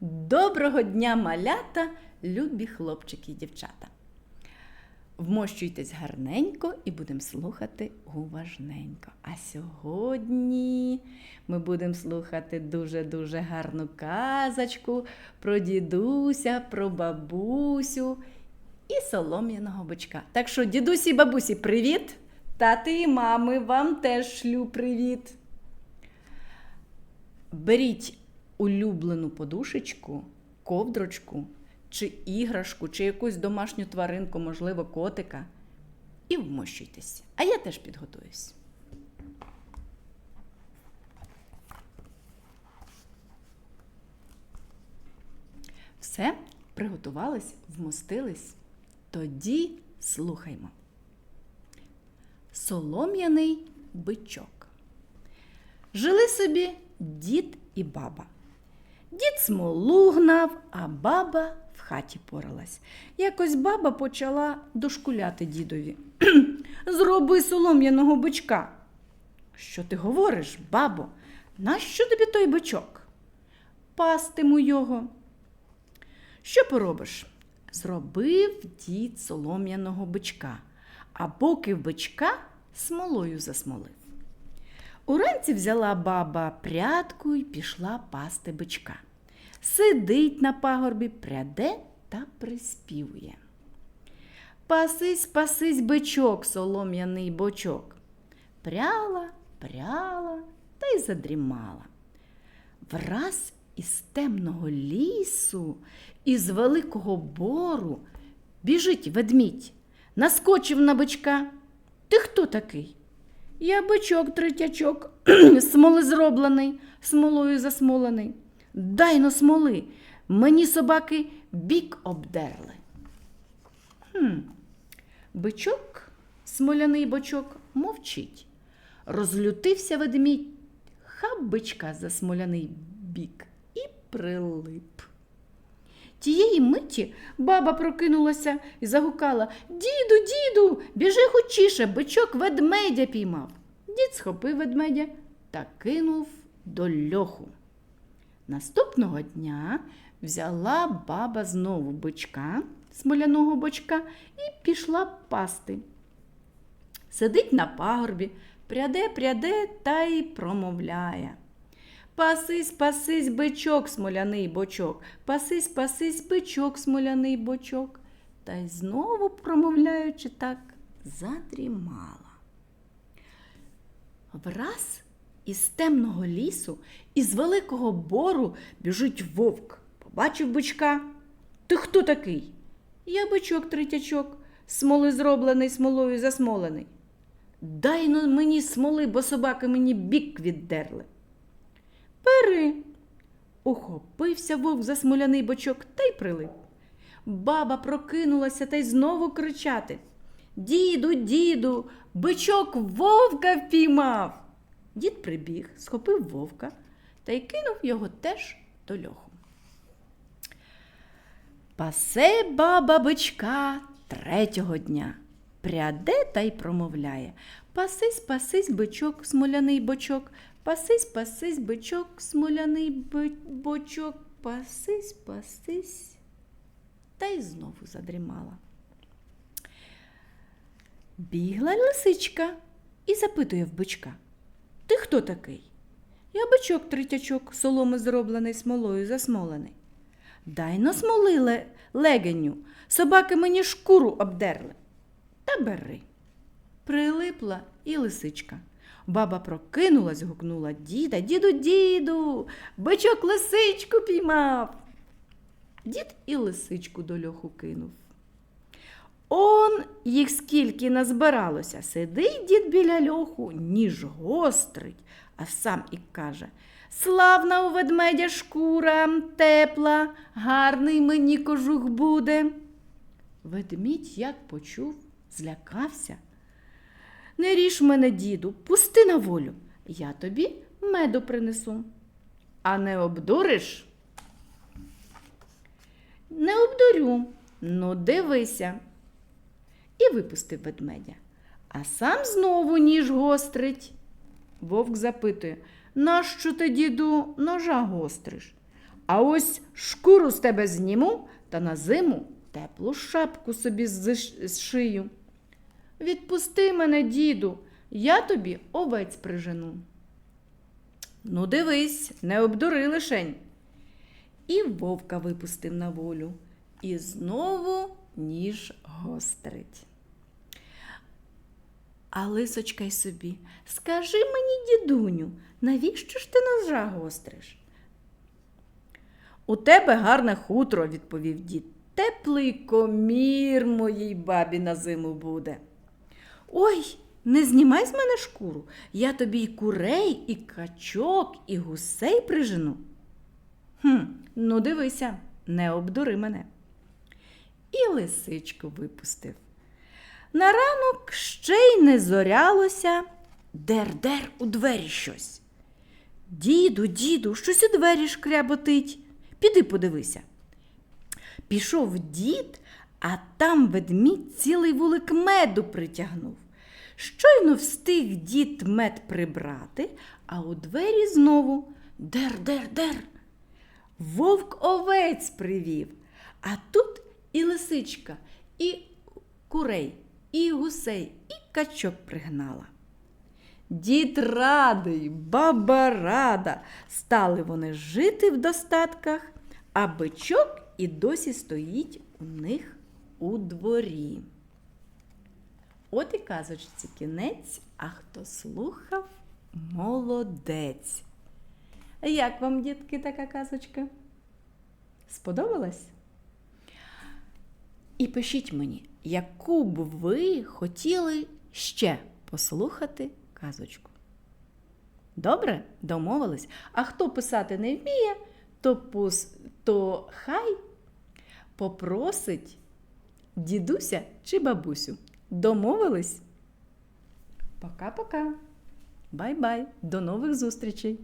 Доброго дня, малята, любі хлопчики і дівчата. Вмощуйтесь гарненько і будемо слухати уважненько. А сьогодні ми будемо слухати дуже-дуже гарну казочку про дідуся, про бабусю і солом'яного бичка. Так що, дідусі і бабусі, привіт! Тати і мами, вам теж шлю привіт! Беріть улюблену подушечку, ковдрочку, чи іграшку, чи якусь домашню тваринку, можливо, котика, і вмощуйтесь. А я теж підготуюсь. Все, приготувались, вмостились. Тоді слухаймо. Солом'яний бичок. Жили собі дід і баба. Дід смолу гнав, а баба в хаті поралась. Якось баба почала дошкуляти дідові. Зроби солом'яного бичка. Що ти говориш, бабо? Нащо тобі той бичок? Пастиму його. Що поробиш? Зробив дід солом'яного бичка, а поки бичка смолою засмолив. Уранці взяла баба прядку і пішла пасти бичка. Сидить на пагорбі, пряде та приспівує. Пасись, пасись, бичок, солом'яний бочок. Пряла, пряла та й задрімала. Враз із темного лісу, із великого бору біжить ведмідь, наскочив на бичка. Ти хто такий? Я бичок третячок, смоли зроблений, смолою засмолений. Дай но смоли, мені собаки бік обдерли. Хм. Бичок, смоляний бочок, мовчить. Розлютився ведмідь, хап бичка за смоляний бік і прилип. Тієї миті баба прокинулася і загукала Діду, діду, біжи хочіше, бичок ведмедя піймав. Дід схопив ведмедя та кинув до льоху. Наступного дня взяла баба знову бичка, смоляного бочка, і пішла пасти. Сидить на пагорбі, пряде, пряде та й промовляє. Пасись, пасись, бичок, смоляний бочок, пасись, пасись, бичок, смоляний бочок. Та й знову, промовляючи так, задрімала. Враз із темного лісу, із великого бору біжить вовк. Побачив бичка. Ти хто такий? Я бичок третячок, смоли зроблений, смолою засмолений. Дай ну мені смоли, бо собаки мені бік віддерли. Бери. Ухопився вовк за смоляний бочок та й прилип. Баба прокинулася та й знову кричати. Діду, діду, бичок вовка впіймав. Дід прибіг, схопив вовка та й кинув його теж до льоху. Пасе баба бичка третього дня. Пряде та й промовляє Пасись, пасись, бичок, смоляний бочок, пасись, пасись, бичок, смоляний бочок, пасись, пасись. Та й знову задрімала. Бігла лисичка і запитує в бичка. Хто такий? Я бичок третячок, соломи зроблений смолою засмолений. Дай но смоли ле- легеню, собаки мені шкуру обдерли. Та бери. Прилипла і лисичка. Баба прокинулась, гукнула діда, діду, діду, бичок лисичку піймав. Дід і лисичку до льоху кинув. Он їх скільки назбиралося. Сидить дід біля льоху, ніж гострить, а сам і каже Славна у ведмедя шкура, тепла, гарний мені кожух буде. Ведмідь, як почув, злякався. Не ріж мене, діду, пусти на волю. Я тобі меду принесу. А не обдуриш? Не обдурю. Ну, дивися. І випустив ведмедя. А сам знову ніж гострить. Вовк запитує, нащо ти, діду, ножа гостриш? А ось шкуру з тебе зніму та на зиму теплу шапку собі зшию. Відпусти мене, діду, я тобі овець прижену. Ну, дивись, не обдури лишень. І вовка випустив на волю. І знову ніж гострить. А лисочка й собі, скажи мені, дідуню, навіщо ж ти ножа гостриш? У тебе гарне хутро, відповів дід. Теплий комір моїй бабі на зиму буде. Ой, не знімай з мене шкуру. Я тобі і курей, і качок, і гусей прижену. Хм, ну дивися, не обдури мене. І лисичку випустив. На ранок ще й не зорялося, дер-дер у двері щось. Діду, діду, щось у двері шкряботить. Піди подивися. Пішов дід, а там ведмідь цілий вулик меду притягнув. Щойно встиг дід мед прибрати, а у двері знову дер-дер-дер. Вовк овець привів, а тут і лисичка, і курей, і гусей, і качок пригнала. Дід радий, баба рада. Стали вони жити в достатках, а бичок і досі стоїть у них у дворі. От і казочці кінець, а хто слухав, молодець. Як вам, дітки, така казочка? Сподобалась? І пишіть мені, яку б ви хотіли ще послухати казочку. Добре, домовились. А хто писати не вміє, то, пус... то хай попросить дідуся чи бабусю. Домовились? Пока-пока. Бай-бай. До нових зустрічей.